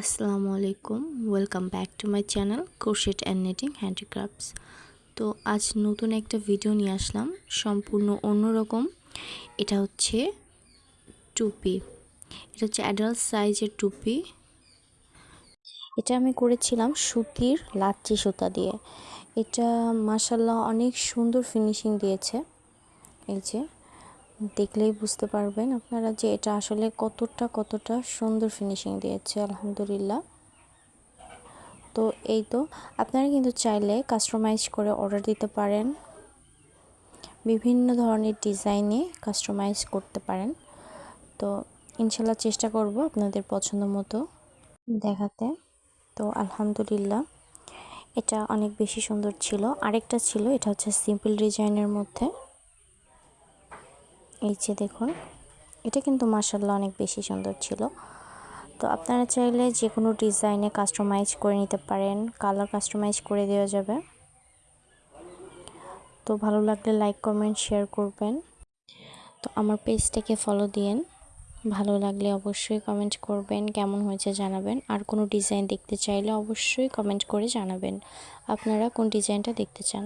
আসসালামু আলাইকুম welcome back to my channel crochet and knitting handicrafts তো আজ নতুন একটা ভিডিও নিয়ে আসলাম, সম্পূর্ণ অন্যরকম। এটা হচ্ছে টুপি। এটা হচ্ছে অ্যাডাল্ট সাইজের টুপি। এটা আমি করেছিলাম সুতির লাচ্চি সুতা দিয়ে। এটা মাসাল্লাহ অনেক সুন্দর ফিনিশিং দিয়েছে। এই যে। দেখলেই বুঝতে পারবেন আপনারা যে এটা আসলে কতটা কতটা সুন্দর ফিনিশিং দিয়েছে, আলহামদুলিল্লাহ। তো এই তো, আপনারা কিন্তু চাইলে কাস্টমাইজ করে অর্ডার দিতে পারেন। বিভিন্ন ধরনের ডিজাইনে কাস্টমাইজ করতে পারেন। তো ইনশাল্লাহ চেষ্টা করব আপনাদের পছন্দ মতো দেখাতে। তো আলহামদুলিল্লাহ, এটা অনেক বেশি সুন্দর ছিল। আরেকটা ছিল, এটা হচ্ছে সিম্পল ডিজাইনের মধ্যে। এই যে দেখুন, এটা কিন্তু মার্শাল্লাহ অনেক বেশি সুন্দর ছিল। তো আপনারা চাইলে যে কোনো ডিজাইনে কাস্টমাইজ করে নিতে পারেন কালার কাস্টমাইজ করে দেওয়া যাবে। তো ভালো লাগলে লাইক কমেন্ট শেয়ার করবেন। তো আমার পেজটাকে ফলো দিয়েন। ভালো লাগলে অবশ্যই কমেন্ট করবেন, কেমন হয়েছে জানাবেন। আর কোনো ডিজাইন দেখতে চাইলে অবশ্যই কমেন্ট করে জানাবেন। আপনারা কোন ডিজাইনটা দেখতে চান?